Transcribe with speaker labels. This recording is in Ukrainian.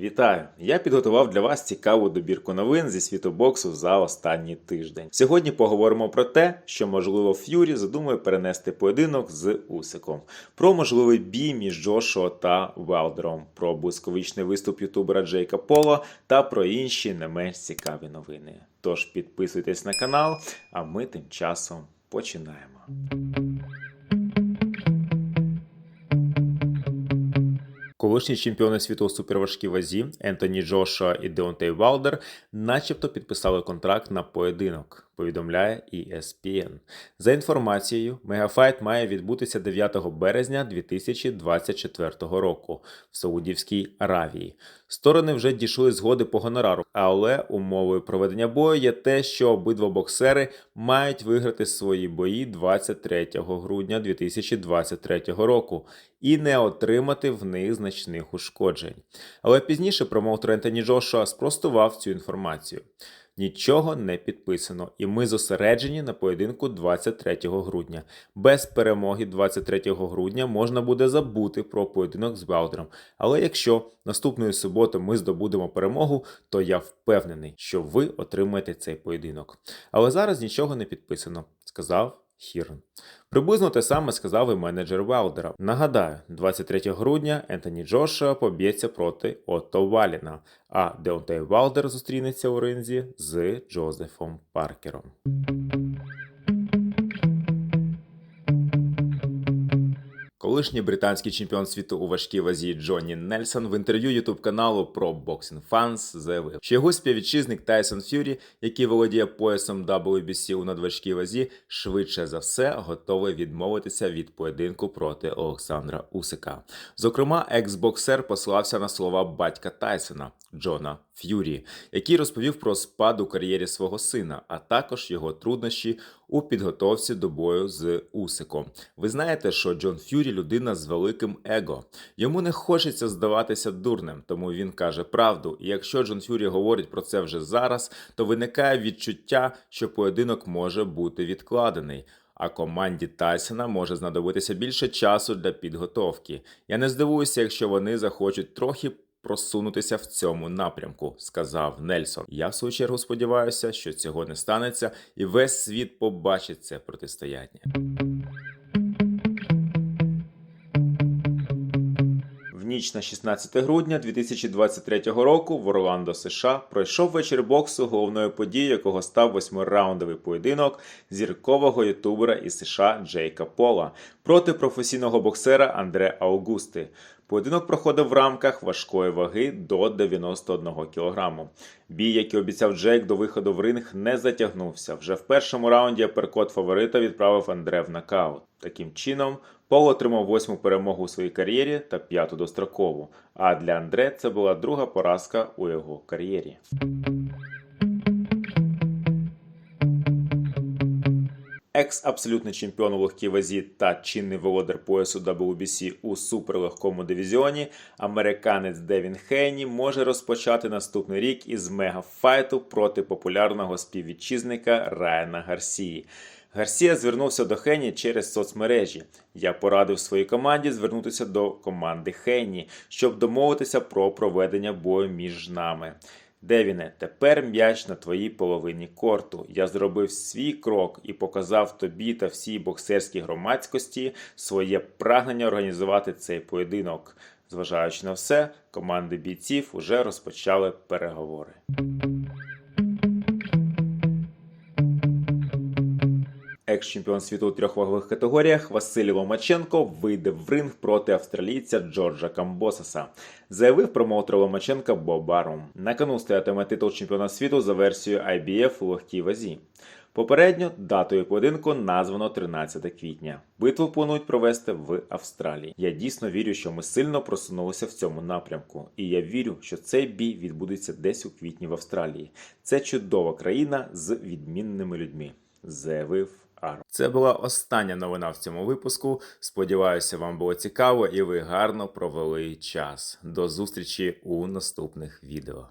Speaker 1: Вітаю! Я підготував для вас цікаву добірку новин зі світу боксу за останній тиждень. Сьогодні поговоримо про те, що можливо Ф'юрі задумує перенести поєдинок з Усиком, про можливий бій між Джошуа та Велдером, про блискавичний виступ ютубера Джейка Поло та про інші не менш цікаві новини. Тож підписуйтесь на канал, а ми тим часом починаємо. Колишні чемпіони світу у суперважкій вазі Ентоні Джошуа і Деонтей Валдер начебто підписали контракт на поєдинок, повідомляє ESPN. За інформацією, мегафайт має відбутися 9 березня 2024 року в Саудівській Аравії. Сторони вже дійшли згоди по гонорару, але умовою проведення бою є те, що обидва боксери мають виграти свої бої 23 грудня 2023 року і не отримати в них значних ушкоджень. Але пізніше промоутер Ентоні Джошуа спростував цю інформацію. Нічого не підписано, і ми зосереджені на поєдинку 23 грудня. Без перемоги 23 грудня можна буде забути про поєдинок з Баудером. Але якщо наступної суботи ми здобудемо перемогу, то я впевнений, що ви отримаєте цей поєдинок. Але зараз нічого не підписано, сказав Хірн. Приблизно те саме сказав і менеджер Валдера. Нагадаю, 23 грудня Ентоні Джошуа поб'ється проти Отто Валіна, а Деонтей Валдер зустрінеться у ринзі з Джозефом Паркером. Колишній британський чемпіон світу у важкій вазі Джонні Нельсон в інтерв'ю ютуб каналу про Boxing Fans заявив, що його співвітчизник Тайсон Ф'юрі, який володіє поясом WBC у надважкій вазі, швидше за все готовий відмовитися від поєдинку проти Олександра Усика. Зокрема, екс-боксер послався на слова батька Тайсона Джона Ф'юрі, який розповів про спад у кар'єрі свого сина, а також його труднощі у підготовці до бою з Усиком. Ви знаєте, що Джон Ф'юрі людина з великим его. Йому не хочеться здаватися дурним, тому він каже правду. І якщо Джон Ф'юрі говорить про це вже зараз, то виникає відчуття, що поєдинок може бути відкладений. А команді Тайсона може знадобитися більше часу для підготовки. Я не здивуюся, якщо вони захочуть трохи просунутися в цьому напрямку, сказав Нельсон. Я в свою чергу сподіваюся, що цього не станеться, і весь світ побачить це протистояння. Ніч на 16 грудня 2023 року в Орландо, США пройшов вечір боксу, головною подією якого став восьмираундовий поєдинок зіркового ютубера із США Джейка Пола проти професійного боксера Андре Аугусти. Поєдинок проходив в рамках важкої ваги до 91 кг. Бій, який обіцяв Джейк до виходу в ринг, не затягнувся. Вже в першому раунді перкот фаворита відправив Андре в нокаут. Таким чином, Пол отримав восьму перемогу у своїй кар'єрі та п'яту дострокову. А для Андре це була друга поразка у його кар'єрі. Екс-абсолютний чемпіон у легкій вазі та чинний володар поясу WBC у суперлегкому дивізіоні, американець Девін Хейні може розпочати наступний рік із мегафайту проти популярного співвітчизника Райана Гарсії. Гарсія звернувся до Хені через соцмережі. Я порадив своїй команді звернутися до команди Хені, щоб домовитися про проведення бою між нами. Девіне, тепер м'яч на твоїй половині корту. Я зробив свій крок і показав тобі та всій боксерській громадськості своє прагнення організувати цей поєдинок. Зважаючи на все, команди бійців уже розпочали переговори. Екс-чемпіон світу у трьох вагових категоріях Василь Ломаченко вийде в ринг проти австралійця Джорджа Камбосаса, заявив промоутер Ломаченка Боб Арум. На кону стоятиме титул чемпіона світу за версією IBF у легкій вазі. Попередньо датою поєдинку названо 13 квітня. Битву планують провести в Австралії. Я дійсно вірю, що ми сильно просунулися в цьому напрямку, і я вірю, що цей бій відбудеться десь у квітні в Австралії. Це чудова країна з відмінними людьми, заявив. Арм. Це була остання новина в цьому випуску. Сподіваюся, вам було цікаво і ви гарно провели час. До зустрічі у наступних відео.